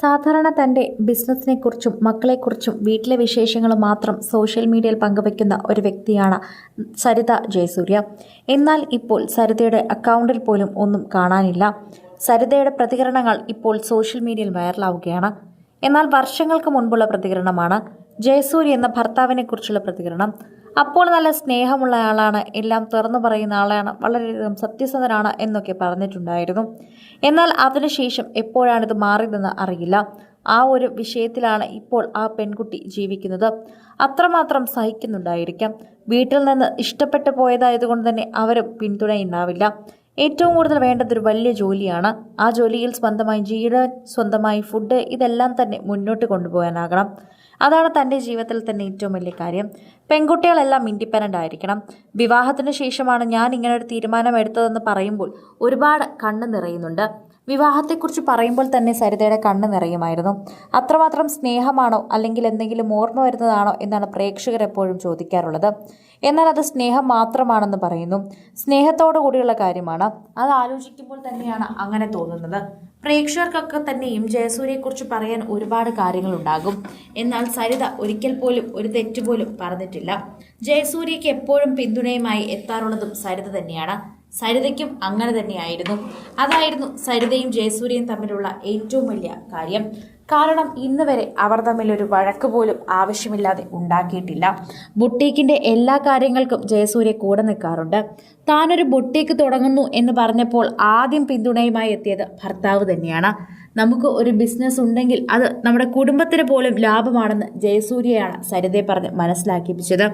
സാധാരണ തന്റെ ബിസിനസ്സിനെക്കുറിച്ചും മക്കളെക്കുറിച്ചും വീട്ടിലെ വിശേഷങ്ങളും മാത്രം സോഷ്യൽ മീഡിയയിൽ പങ്കുവയ്ക്കുന്ന ഒരു വ്യക്തിയാണ് സരിത ജയസൂര്യ. എന്നാൽ ഇപ്പോൾ സരിതയുടെ അക്കൗണ്ടിൽ പോലും ഒന്നും കാണാനില്ല. സരിതയുടെ പ്രതികരണങ്ങൾ ഇപ്പോൾ സോഷ്യൽ മീഡിയയിൽ വൈറലാവുകയാണ്. എന്നാൽ വർഷങ്ങൾക്ക് മുൻപുള്ള പ്രതികരണമാണ്. ജയസൂര്യ എന്ന ഭർത്താവിനെക്കുറിച്ചുള്ള പ്രതികരണം. അപ്പോൾ നല്ല സ്നേഹമുള്ള ആളാണ്. എല്ലാം തുറന്നു പറയുന്ന ആളാണ്. വളരെയധികം സത്യസന്ധനാണ് എന്നൊക്കെ പറഞ്ഞിട്ടുണ്ടായിരുന്നു. എന്നാൽ അതിനുശേഷം എപ്പോഴാണിത് മാറിയതെന്ന് അറിയില്ല. ആ ഒരു വിഷയത്തിലാണ് ഇപ്പോൾ ആ പെൺകുട്ടി ജീവിക്കുന്നത്. അത്രമാത്രം സഹിക്കുന്നുണ്ടായിരിക്കാം. വീട്ടിൽ നിന്ന് ഇഷ്ടപ്പെട്ടു പോയതായതുകൊണ്ട് തന്നെ അവരും പിന്തുണയുണ്ടാവില്ല. ഏറ്റവും കൂടുതൽ വേണ്ടത് ഒരു വലിയ ജോലിയാണ്. ആ ജോലിയിൽ സ്വന്തമായി ജീവിതം സ്വന്തമായി ഫുഡ് ഇതെല്ലാം തന്നെ മുന്നോട്ട് കൊണ്ടുപോകാനാകണം. അതാണ് തന്റെ ജീവിതത്തിൽ തന്നെ ഏറ്റവും വലിയ കാര്യം. പെൺകുട്ടികളെല്ലാം ഇൻഡിപെൻഡന്റ് ആയിരിക്കണം. വിവാഹത്തിന് ശേഷമാണ് ഞാൻ ഇങ്ങനെ ഒരു തീരുമാനം എടുത്തതെന്ന് പറയുമ്പോൾ ഒരുപാട് കണ്ണ് നിറയുന്നുണ്ട്. വിവാഹത്തെക്കുറിച്ച് പറയുമ്പോൾ തന്നെ സരിതയുടെ കണ്ണ് നിറയുമായിരുന്നു. അത്രമാത്രം സ്നേഹമാണോ അല്ലെങ്കിൽ എന്തെങ്കിലും ഓർമ്മ വരുന്നതാണോ എന്നാണ് പ്രേക്ഷകർ എപ്പോഴും ചോദിക്കാറുള്ളത്. എന്നാൽ അത് സ്നേഹം മാത്രമാണെന്ന് പറയുന്നു. സ്നേഹത്തോടു കൂടിയുള്ള കാര്യമാണ്. അത് ആലോചിക്കുമ്പോൾ തന്നെയാണ് അങ്ങനെ തോന്നുന്നത്. പ്രേക്ഷകർക്കൊക്കെ തന്നെയും ജയസൂര്യയെക്കുറിച്ച് പറയാൻ ഒരുപാട് കാര്യങ്ങളുണ്ടാകും. എന്നാൽ സരിത ഒരിക്കൽ പോലും ഒരു തെറ്റ് പോലും പറഞ്ഞിട്ടില്ല. ജയസൂര്യയ്ക്ക് എപ്പോഴും പിന്തുണയുമായി എത്താറുള്ളതും സരിത തന്നെയാണ്. സരിതയ്ക്കും അങ്ങനെ തന്നെയായിരുന്നു. അതായിരുന്നു സരിതയും ജയസൂര്യയും തമ്മിലുള്ള ഏറ്റവും വലിയ കാര്യം. കാരണം ഇന്ന് വരെ അവർ തമ്മിൽ ഒരു വഴക്ക് പോലും ആവശ്യമില്ലാതെ ഉണ്ടാക്കിയിട്ടില്ല. ബുട്ടീക്കിന്റെ എല്ലാ കാര്യങ്ങൾക്കും ജയസൂര്യ കൂടെ നിൽക്കാറുണ്ട്. താനൊരു ബുട്ടീക്ക് തുടങ്ങുന്നു എന്ന് പറഞ്ഞപ്പോൾ ആദ്യം പിന്തുണയുമായി എത്തിയത് ഭർത്താവ് തന്നെയാണ്. നമുക്ക് ഒരു ബിസിനസ് ഉണ്ടെങ്കിൽ അത് നമ്മുടെ കുടുംബത്തിന് പോലും ലാഭമാണെന്ന് ജയസൂര്യയാണ് സരിതയെ പറഞ്ഞ് മനസ്സിലാക്കിപ്പിച്ചത്.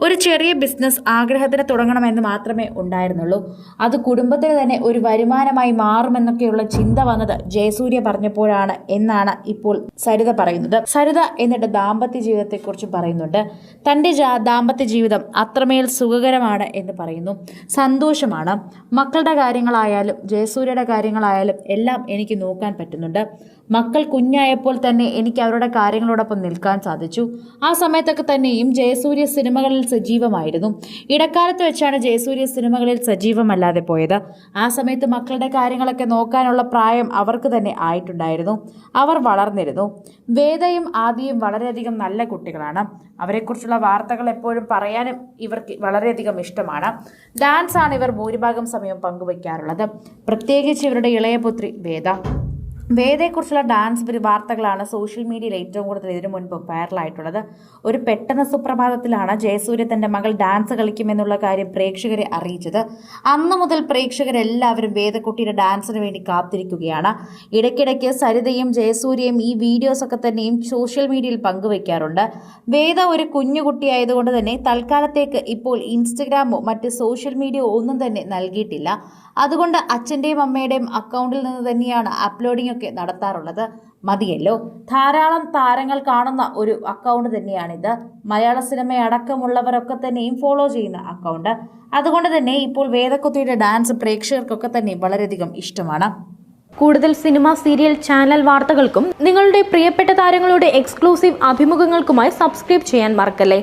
ഒരു ചെറിയ ബിസിനസ് ആഗ്രഹത്തിന് തുടങ്ങണമെന്ന് മാത്രമേ ഉണ്ടായിരുന്നുള്ളൂ. അത് കുടുംബത്തിന് തന്നെ ഒരു വരുമാനമായി മാറുമെന്നൊക്കെയുള്ള ചിന്ത വന്നത് ജയസൂര്യ പറഞ്ഞപ്പോഴാണ് എന്നാണ് ഇപ്പോൾ സരിത പറയുന്നത്. സരിത എന്നിട്ട് ദാമ്പത്യ ജീവിതത്തെക്കുറിച്ച് പറയുന്നുണ്ട്. തന്റെ ദാമ്പത്യ ജീവിതം അത്രമേൽ സുഖകരമാണ് എന്ന് പറയുന്നു. സന്തോഷമാണ്. മക്കളുടെ കാര്യങ്ങളായാലും ജയസൂര്യയുടെ കാര്യങ്ങളായാലും എല്ലാം എനിക്ക് നോക്കാൻ പറ്റുന്നുണ്ട് മക്കൾ കുഞ്ഞായപ്പോൾ തന്നെ എനിക്ക് അവരുടെ കാര്യങ്ങളോടൊപ്പം നിൽക്കാൻ സാധിച്ചു. ആ സമയത്തൊക്കെ തന്നെയും ജയസൂര്യ സിനിമകളിൽ സജീവമായിരുന്നു. ഇടക്കാലത്ത് വെച്ചാണ് ജയസൂര്യ സിനിമകളിൽ സജീവമല്ലാതെ പോയത്. ആ സമയത്ത് മക്കളുടെ കാര്യങ്ങളൊക്കെ നോക്കാനുള്ള പ്രായം അവർക്ക് തന്നെ ആയിട്ടുണ്ടായിരുന്നു. അവർ വളർന്നിരുന്നു. വേദയും ആദിയും വളരെയധികം നല്ല കുട്ടികളാണ്. അവരെക്കുറിച്ചുള്ള വാർത്തകൾ എപ്പോഴും പറയാനും ഇവർക്ക് വളരെയധികം ഇഷ്ടമാണ്. ഡാൻസാണ് ഇവർ ഭൂരിഭാഗം സമയം പങ്കുവയ്ക്കാറുള്ളത്. പ്രത്യേകിച്ച് ഇവരുടെ ഇളയപുത്രി വേദ. വേദയെക്കുറിച്ചുള്ള ഡാൻസ് വാർത്തകളാണ് സോഷ്യൽ മീഡിയയിൽ ഏറ്റവും കൂടുതൽ ഇതിനു മുൻപ് വൈറലായിട്ടുള്ളത്. ഒരു പെട്ടെന്ന് സുപ്രഭാതത്തിലാണ് ജയസൂര്യ തന്റെ മകൾ ഡാൻസ് കളിക്കുമെന്നുള്ള കാര്യം പ്രേക്ഷകരെ അറിയിച്ചത്. അന്ന് മുതൽ പ്രേക്ഷകരെല്ലാവരും വേദക്കുട്ടിയുടെ ഡാൻസിന് വേണ്ടി കാത്തിരിക്കുകയാണ്. ഇടയ്ക്കിടയ്ക്ക് സരിതയും ജയസൂര്യയും ഈ വീഡിയോസൊക്കെ തന്നെയും സോഷ്യൽ മീഡിയയിൽ പങ്കുവയ്ക്കാറുണ്ട് വേദ ഒരു കുഞ്ഞുകുട്ടിയായതുകൊണ്ട് തന്നെ തൽക്കാലത്തേക്ക് ഇപ്പോൾ ഇൻസ്റ്റഗ്രാമോ മറ്റ് സോഷ്യൽ മീഡിയ ഒന്നും തന്നെ നൽകിയിട്ടില്ല. അതുകൊണ്ട് അച്ഛന്റെയും അമ്മയുടെയും അക്കൗണ്ടിൽ നിന്ന് തന്നെയാണ് അപ്ലോഡിംഗ് ഒക്കെ നടത്താറുള്ളത് മതിയല്ലോ. ധാരാളം താരങ്ങൾ കാണുന്ന ഒരു അക്കൗണ്ട് തന്നെയാണിത്. മലയാള സിനിമ അടക്കമുള്ളവരൊക്കെ തന്നെയും ഫോളോ ചെയ്യുന്ന അക്കൗണ്ട് അതുകൊണ്ട് തന്നെ ഇപ്പോൾ വേദക്കുത്തിയുടെ ഡാൻസ് പ്രേക്ഷകർക്കൊക്കെ തന്നെ വളരെയധികം ഇഷ്ടമാണ്. കൂടുതൽ സിനിമ സീരിയൽ ചാനൽ വാർത്തകൾക്കും നിങ്ങളുടെ പ്രിയപ്പെട്ട താരങ്ങളുടെ എക്സ്ക്ലൂസീവ് അഭിമുഖങ്ങൾക്കുമായി സബ്സ്ക്രൈബ് ചെയ്യാൻ മറക്കല്ലേ?